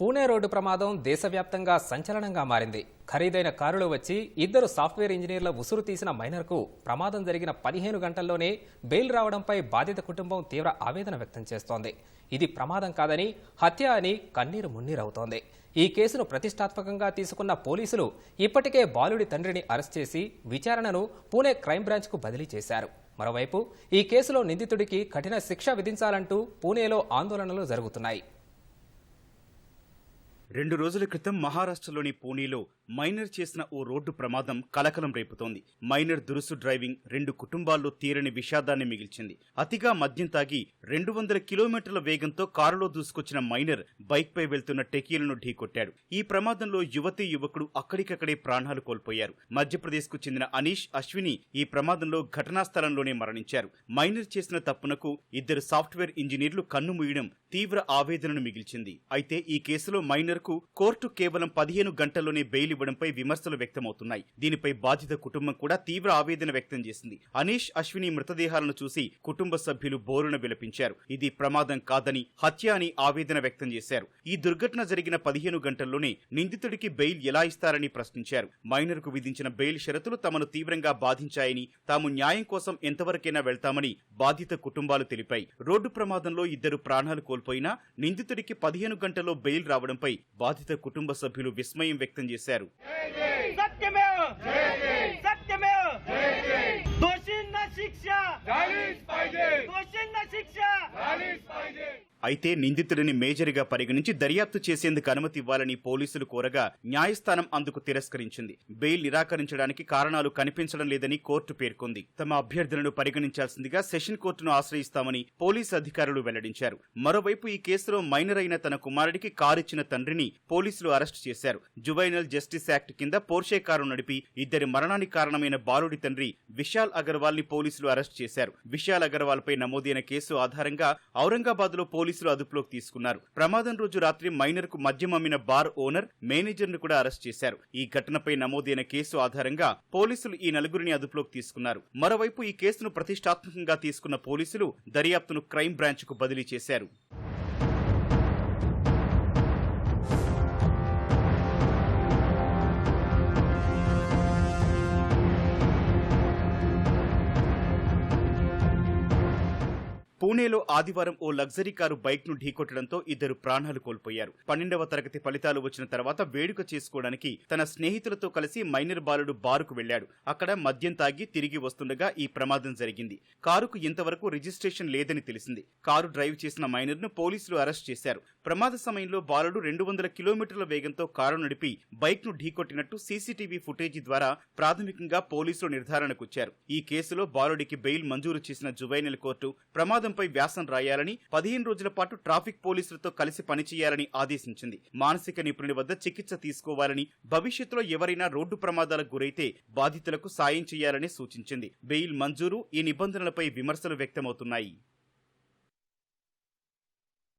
Pune road ప్రమాదం దేశవ్యాప్తంగా సంచలనంగా మారింది. ఖరీదైన కారులో వచ్చి ఇద్దరు సాఫ్ట్వేర్ ఇంజనీర్ల ఉసురు తీసిన మైనర్కు ప్రమాదం జరిగిన పదిహేను గంటల్లోనే బెయిల్ రావడంపై బాధిత కుటుంబం తీవ్ర ఆవేదన వ్యక్తం చేస్తోంది. ఇది ప్రమాదం కాదని హత్య అని కన్నీరు మున్నీరవుతోంది. ఈ కేసును ప్రతిష్టాత్మకంగా తీసుకున్న పోలీసులు ఇప్పటికే బాలుడి తండ్రిని అరెస్ట్ చేసి విచారణను పూణే క్రైమ్ బ్రాంచ్కు బదిలీ చేశారు. మరోవైపు ఈ కేసులో నిందితుడికి కఠిన శిక్ష విధించాలంటూ పూణేలో ఆందోళనలు జరుగుతున్నాయి. రెండు రోజుల క్రితం మహారాష్ట్రలోని పూణేలో మైనర్ చేసిన ఓ రోడ్డు ప్రమాదం కలకలం రేపుతోంది. మైనర్ దురుసు డ్రైవింగ్ రెండు కుటుంబాల్లో తీరని విషాదాన్ని మిగిల్చింది. అతిగా మద్యం తాగి రెండు వందల కిలోమీటర్ల వేగంతో కారులో దూసుకొచ్చిన మైనర్ బైక్పై వెళ్తున్న టెకీలను ఢీకొట్టాడు. ఈ ప్రమాదంలో యువతి యువకుడు అక్కడికక్కడే ప్రాణాలు కోల్పోయారు. మధ్యప్రదేశ్కు చెందిన అనీష్ అశ్విని ఈ ప్రమాదంలో ఘటనా స్థలంలోనే మరణించారు. మైనర్ చేసిన తప్పునకు ఇద్దరు సాఫ్ట్వేర్ ఇంజనీర్లు కన్ను మూయడం తీవ్ర ఆవేదనను మిగిల్చింది. అయితే ఈ కేసులో మైనర్ మేరకు కోర్టు కేవలం పదిహేను గంటల్లోనే బెయిల్ ఇవ్వడంపై విమర్శలు వ్యక్తమవుతున్నాయి. దీనిపై బాధిత కుటుంబం కూడా తీవ్ర ఆవేదన వ్యక్తం చేసింది. అనీష్ అశ్విని మృతదేహాలను చూసి కుటుంబ సభ్యులు బోరున విలపించారు. ఇది ప్రమాదం కాదని హత్య అని ఆవేదన వ్యక్తం చేశారు. ఈ దుర్ఘటన జరిగిన పదిహేను గంటల్లోనే నిందితుడికి బెయిల్ ఎలా ఇస్తారని ప్రశ్నించారు. మైనర్కు విధించిన బెయిల్ షరతులు తమను తీవ్రంగా బాధించాయని తాము న్యాయం కోసం ఎంతవరకైనా వెళ్తామని బాధిత కుటుంబాలు తెలిపాయి. రోడ్డు ప్రమాదంలో ఇద్దరు ప్రాణాలు కోల్పోయినా నిందితుడికి పదిహేను గంటల్లో బెయిల్ రావడంపై బాధిత కుటుంబ సభ్యులు విస్మయం వ్యక్తం చేశారు. అయితే నిందితుడిని మేజర్గా పరిగణించి దర్యాప్తు చేసేందుకు అనుమతి ఇవ్వాలని పోలీసులు కోరగా న్యాయస్థానం అందుకు తిరస్కరించింది. బెయిల్ నిరాకరించడానికి కారణాలు కనిపించడం లేదని కోర్టు పేర్కొంది. తమ అభ్యర్థులను పరిగణించాల్సిందిగా సెషన్ కోర్టును ఆశ్రయిస్తామని పోలీసు అధికారులు వెల్లడించారు. మరోవైపు ఈ కేసులో మైనర్ అయిన తన కుమారుడికి కారిచ్చిన తండ్రిని పోలీసులు అరెస్టు చేశారు. జువైనల్ జస్టిస్ యాక్ట్ కింద పోర్షే కారు నడిపి ఇద్దరి మరణానికి కారణమైన బాలుడి తండ్రి విశాల్ అగర్వాల్ని పోలీసులు అరెస్ట్ చేశారు. విశాల్ అగర్వాల్ పై నమోదైన కేసు ఆధారంగా ఔరంగాబాద్లో పోలీసులు పోలీసులు అదుపులోకి తీసుకున్నారు. ప్రమాదం రోజు రాత్రి మైనర్కు మద్యం అమ్మిన బార్ ఓనర్ మేనేజర్ను కూడా అరెస్ట్ చేశారు. ఈ ఘటనపై నమోదైన కేసు ఆధారంగా పోలీసులు ఈ నలుగురిని అదుపులోకి తీసుకున్నారు. మరోవైపు ఈ కేసును ప్రతిష్టాత్మకంగా తీసుకున్న పోలీసులు దర్యాప్తును క్రైమ్ బ్రాంచ్కు బదిలీ చేశారు. పూణేలో ఆదివారం ఓ లగ్జరీ కారు బైక్ను ఢీకొట్టడంతో ఇద్దరు ప్రాణాలు కోల్పోయారు. పన్నెండవ తరగతి ఫలితాలు వచ్చిన తర్వాత వేడుక చేసుకోవడానికి తన స్నేహితులతో కలిసి మైనర్ బాలుడు బారుకు వెళ్ళాడు అక్కడ మద్యం తాగి తిరిగి వస్తుండగా ఈ ప్రమాదం జరిగింది. కారుకు ఇంతవరకు రిజిస్ట్రేషన్ లేదని తెలిసింది. కారు డ్రైవ్ చేసిన మైనర్ను పోలీసులు అరెస్ట్ చేశారు. ప్రమాద సమయంలో బాలుడు రెండు వందల కిలోమీటర్ల వేగంతో కారు నడిపి బైక్ను ఢీకొట్టినట్టు సీసీటీవీ ఫుటేజీ ద్వారా ప్రాథమికంగా పోలీసులు నిర్ధారణకొచ్చారు ఈ కేసులో బాలుడికి బెయిల్ మంజూరు చేసిన జువైనల్ కోర్టు ప్రమాదం అంశంపై వ్యాసం రాయాలని పదిహేను రోజుల పాటు ట్రాఫిక్ పోలీసులతో కలిసి పనిచేయాలని ఆదేశించింది. మానసిక నిపుణుడి వద్ద చికిత్స తీసుకోవాలని భవిష్యత్తులో ఎవరైనా రోడ్డు ప్రమాదాలకు గురైతే బాధితులకు సాయం చేయాలని సూచించింది. బెయిల్ మంజూరు ఈ నిబంధనలపై విమర్శలు వ్యక్తమవుతున్నాయి.